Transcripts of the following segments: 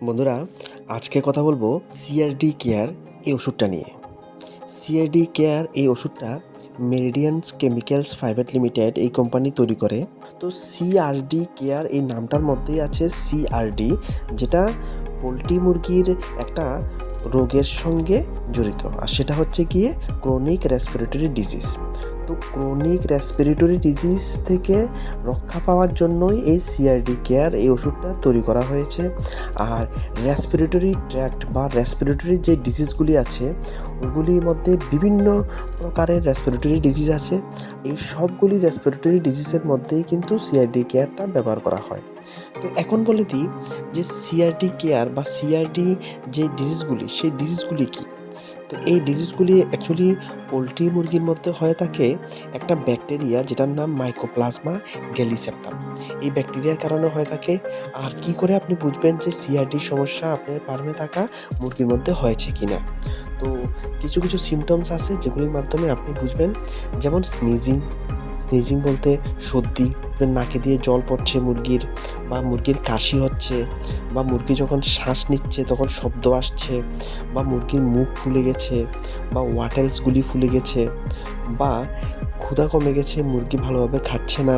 বন্ধুরা, আজকে কথা বলব সিআরডি কেয়ার এই ওষুধটা নিয়ে। সিআরডি কেয়ার এই ওষুধটা মেরিডিয়ানস কেমিক্যালস প্রাইভেট লিমিটেড এই কোম্পানি তৈরি করে। তো সিআরডি কেয়ার এই নামটার মধ্যেই আছে সিআরডি যেটা পোলট্রি মুরগির একটা রোগের সঙ্গে জড়িত। আর সেটা হচ্ছে গিয়ে ক্রনিক রেসপিরেটরি ডিজিজ তো ক্রনিক রেসপিরেটরি ডিজিজ থেকে রক্ষা পাওয়ার জন্যই এই সিআরডি কেয়ার এই ওষুধটা তৈরি করা হয়েছে। আর রেসপিরেটরি ট্র্যাক্ট বা রেসপিরেটরি যে ডিজিজগুলি আছে, ওগুলির মধ্যে বিভিন্ন প্রকারের রেসপিরেটরি ডিজিজ আছে। এই সবগুলি রেসপিরেটরি ডিজিজের মধ্যেই কিন্তু সিআরডি কেয়ারটা ব্যবহার করা হয়। তো এখন বলে দিই যে সিআরডি কেয়ার বা সিআরডি যে ডিজিজগুলি সেই ডিজিজগুলি কী? তো এই ডিজিজগুলি অ্যাকচুয়ালি পোলট্রি মুরগির মধ্যে হয়ে থাকে একটা ব্যাকটেরিয়া যেটার নাম মাইকোপ্লাজমা গ্যালিসেপ্টাম এই ব্যাকটেরিয়ার কারণে হয়ে থাকে। আর কি করে আপনি বুঝবেন যে সিআরডির সমস্যা আপনার ফার্মে থাকা মুরগির মধ্যে হয়েছে কি না তো কিছু কিছু সিমটমস আছে যেগুলির মাধ্যমে আপনি বুঝবেন। যেমন স্নিজিং স্নিজিং বলতে সর্দি নাকে দিয়ে জল পড়ছে মুরগির বা মুরগির কাশি হচ্ছে বা মুরগি যখন শ্বাস নিচ্ছে তখন শব্দ আসছে বা মুরগির মুখ ফুলে গেছে বা ওয়াটেলসগুলি ফুলে গেছে বা ক্ষুধা কমে গেছে, মুরগি ভালোভাবে খাচ্ছে না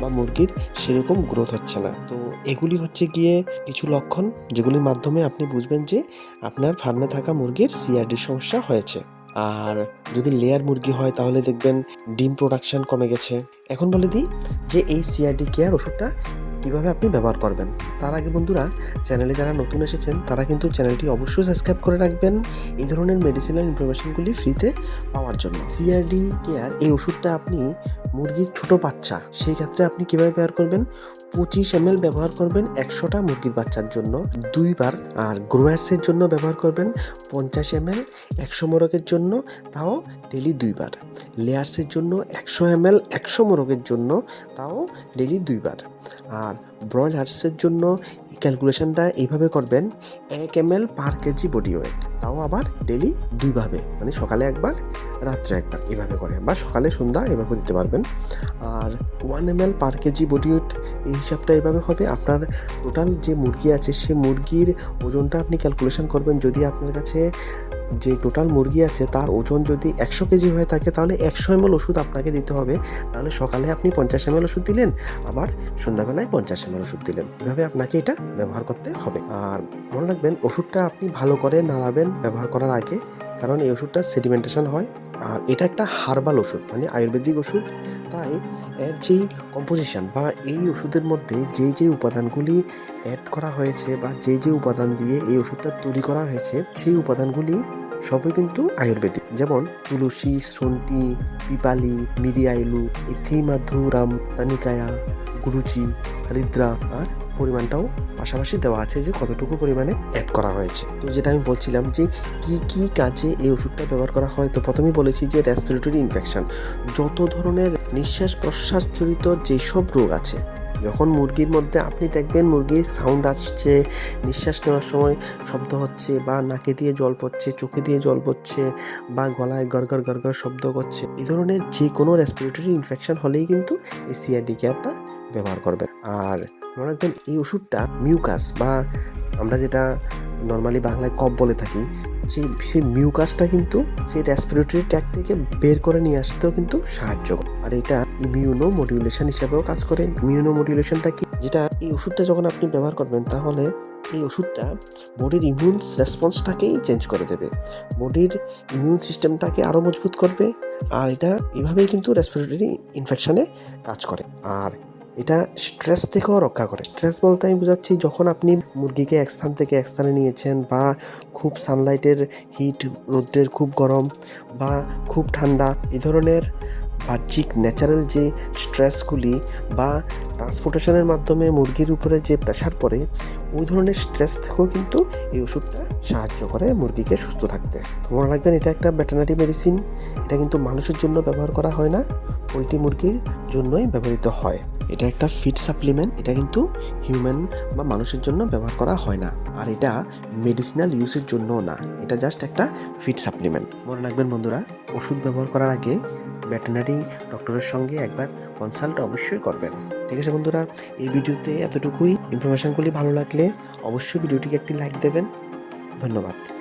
বা মুরগির সেরকম গ্রোথ হচ্ছে না। তো এগুলি হচ্ছে গিয়ে কিছু লক্ষণ যেগুলির মাধ্যমে আপনি বুঝবেন যে আপনার ফার্মে থাকা মুরগির সিআরডি সমস্যা হয়েছে। আর যদি লেয়ার মুরগি হয়, তাহলে দেখবেন ডিম প্রোডাকশান কমে গেছে। এখন বলে দিই যে এই সিআরডি কেয়ার ওষুধটা কীভাবে আপনি ব্যবহার করবেন। তার আগে বন্ধুরা চ্যানেলে যারা নতুন এসেছেন, তারা কিন্তু চ্যানেলটি অবশ্যই সাবস্ক্রাইব করে রাখবেন। এই ধরনের মেডিসিনাল ইনফরমেশনগুলি ফ্রিতে পাওয়ার জন্য। সিআরডি কেয়ার এই ওষুধটা আপনি মুরগির ছোট বাচ্চা, সেই ক্ষেত্রে আপনি কীভাবে ব্যবহার করবেন? পঁচিশ এম ব্যবহার করবেন একশোটা মুরগির বাচ্চার জন্য, দুইবার। আর গ্রোয়ার্সের জন্য ব্যবহার করবেন পঞ্চাশ এম এল একশো মোরগের জন্য, তাও ডেলি দুইবার। লেয়ার্সের জন্য একশো এম এল একশো মোরগের জন্য তাও ডেলি দুইবার। আর ব্রয়লার্সের জন্য ক্যালকুলেশনটা এইভাবে করবেন, এক M L per KG body weight, তাও আবার ডেলি দুইভাবে। মানে সকালে একবার রাত্রে একবার এভাবে করে বা সকালে সন্ধ্যা এভাবে দিতে পারবেন। আর one M L per KG body weight এই হিসাবটা এভাবে হবে। আপনার টোটাল যে মুরগি আছে, সে মুরগির ওজনটা আপনি ক্যালকুলেশন করবেন। যদি আপনার কাছে যে টোটাল মুরগি আছে, তার ওজন যদি একশো কেজি হয়ে থাকে, তাহলে একশো এমএল ওষুধ আপনাকে দিতে হবে। তাহলে সকালে আপনি পঞ্চাশ এমএল ওষুধ দিলেন, আবার সন্ধ্যাবেলায় পঞ্চাশ এমএল ওষুধ দিলেন। এভাবে আপনাকে এটা ব্যবহার করতে হবে। আর মনে রাখবেন, ওষুধটা আপনি ভালো করে নাড়াবেন ব্যবহার করার আগে, কারণ এই ওষুধটা সেডিমেন্টেশন হয়। আর এটা একটা হার্বাল ওষুধ মানে আয়ুর্বেদিক ওষুধ। তাই এর যেই কম্পোজিশন বা এই ওষুধের মধ্যে যে যে উপাদানগুলি অ্যাড করা হয়েছে বা যে যে উপাদান দিয়ে এই ওষুধটা তৈরি করা হয়েছে, সেই উপাদানগুলি সবই কিন্তু আয়ুর্বেদিক। যেমন তুলসী, সন্টি, পিপালি, মিরিয়াইলু, ইথিমাধুরাম, তানিকায়া, গুরুচি, হরিদ্রা আর পরিমাণটাও পাশাপাশি দেওয়া আছে যে কতটুকু পরিমাণে অ্যাড করা হয়েছে। তো যেটা আমি বলছিলাম যে কি কি কাজে এই ওষুধটা ব্যবহার করা হয়, তো প্রথমেই বলেছি যে রেসপিরেটরি ইনফেকশন যত ধরনের নিঃশ্বাস প্রশ্বাস জড়িত যেসব রোগ আছে, যখন মুরগির মধ্যে আপনি দেখবেন মুরগির সাউন্ড আসছে, নিঃশ্বাস নেওয়ার সময় শব্দ হচ্ছে বা নাকে দিয়ে জল পড়ছে, চোখে দিয়ে জল পড়ছে বা গলায় গড়গড় গড়গড় শব্দ করছে এই ধরনের যে কোনো রেসপিরেটরি ইনফেকশন হলেই কিন্তু এই সিআরডি কেয়ারটা ব্যবহার করবেন। আর মনে রাখবেন এই ওষুধটা মিউকাস বা আমরা যেটা নর্মালি বাংলায় কফ বলে থাকি, সেই সেই মিউকাসটা কিন্তু সেই রেসপিরেটরি ট্যাক থেকে বের করে নিয়ে আসতেও কিন্তু সাহায্য করে। আর এটা ইমিউনো মডিউলেশন হিসাবেও কাজ করে। ইমিউনো মডিউলেশনটা কি? যেটা এই ওষুধটা যখন আপনি ব্যবহার করবেন, তাহলে এই ওষুধটা বডির ইমিউন রেসপন্সটাকেই চেঞ্জ করে দেবে। বডির ইমিউন সিস্টেমটাকে আরও মজবুত করবে। আর এটা এভাবেই কিন্তু রেসপিরেটরি ইনফেকশনে কাজ করে। আর এটা স্ট্রেস থেকেও রক্ষা করে। স্ট্রেস বলতে আমি বোঝাচ্ছি যখন আপনি মুরগিকে এক স্থান থেকে এক স্থানে নিয়েছেন বা খুব সানলাইটের হিট রোদ্রের খুব গরম বা খুব ঠান্ডা এই ধরনের বাহ্যিক ন্যাচারাল যে স্ট্রেসগুলি বা ট্রান্সপোর্টেশনের মাধ্যমে মুরগির উপরে যে প্রেশার পড়ে, ওই ধরনের স্ট্রেস থেকেও কিন্তু এই ওষুধটা সাহায্য করে মুরগিকে সুস্থ থাকতে। মনে রাখবেন এটা একটা ভেটেনারি মেডিসিন এটা কিন্তু মানুষের জন্য ব্যবহার করা হয় না, পোলট্রি মুরগির জন্যই ব্যবহৃত হয়। এটা একটা ফিড সাপ্লিমেন্ট এটা কিন্তু হিউম্যান বা মানুষের জন্য ব্যবহার করা হয় না। আর এটা মেডিসিনাল ইউজের জন্যও না। এটা জাস্ট একটা ফিড সাপ্লিমেন্ট মনে রাখবেন বন্ধুরা, ওষুধ ব্যবহার করার আগে ভেটেনারি ডক্টরের সঙ্গে একবার কনসাল্ট অবশ্যই করবেন। ঠিক আছে বন্ধুরা, এই ভিডিওতে এতটুকুই। ইনফরমেশনগুলি ভালো লাগলে অবশ্যই ভিডিওটিকে একটি লাইক দেবেন। ধন্যবাদ।